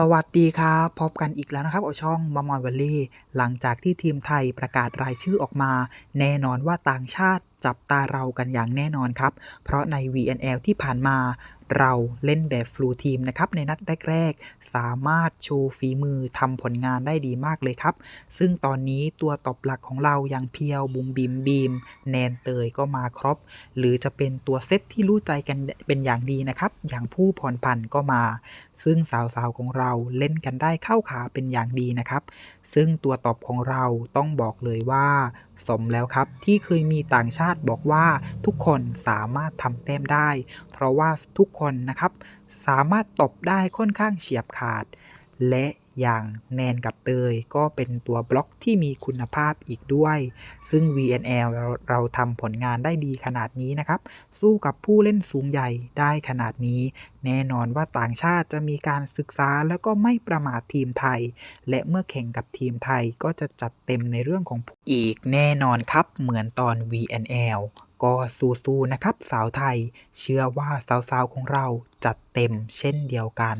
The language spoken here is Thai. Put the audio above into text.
สวัสดีครับ พบกันอีกแล้วนะครับกับช่องมามอยวัลลี่ หลังจากที่ทีมไทยประกาศรายชื่อออกมา แน่นอนว่าต่างชาติจับตาเรากันอย่างแน่นอนครับ เพราะใน VNL ที่ผ่านมาเราเล่นแบบฟลูทีมนะครับ ในนัดแรก ๆ สามารถโชว์ฝีมือทำผลงานได้ดีมากเลยครับ ซึ่งตอนนี้ตัวตบหลักของเราอย่างเพียวบุมบิมบีม แนนเตยก็มาครบ หรือจะเป็นตัวเซตที่รู้ใจกันเป็นอย่างดีนะครับ อย่างผู้พรพันก็มา ซึ่งสาวๆของเราเล่นกันได้เข้าขาเป็นอย่างดีนะครับ ซึ่งตัวตบของเราต้องบอกเลยว่า สมแล้วครับที่เคยมีต่างชาตาติบอกว่าทุกคนสามารถทำแต้มได้ เพราะว่าทุกคนนะครับสามารถตบได้ค่อนข้างเฉียบขาด และ อย่างแนนกับเตย ก็เป็นตัวบล็อกที่มีคุณภาพอีกด้วย ซึ่ง VNL เราเราทำผลงานได้ดีขนาดนี้นะครับ สู้กับผู้เล่นสูงใหญ่ได้ขนาดนี้ แน่นอนว่าต่างชาติจะมีการศึกษาแล้วก็ไม่ประมาททีมไทย และเมื่อแข่งกับทีมไทยก็จะจัดเต็มในเรื่องของอีกแน่นอนครับ เหมือนตอน VNL ก็สู้ๆนะครับ สาวไทย เชื่อว่าสาวๆของเราจัดเต็มเช่นเดียวกัน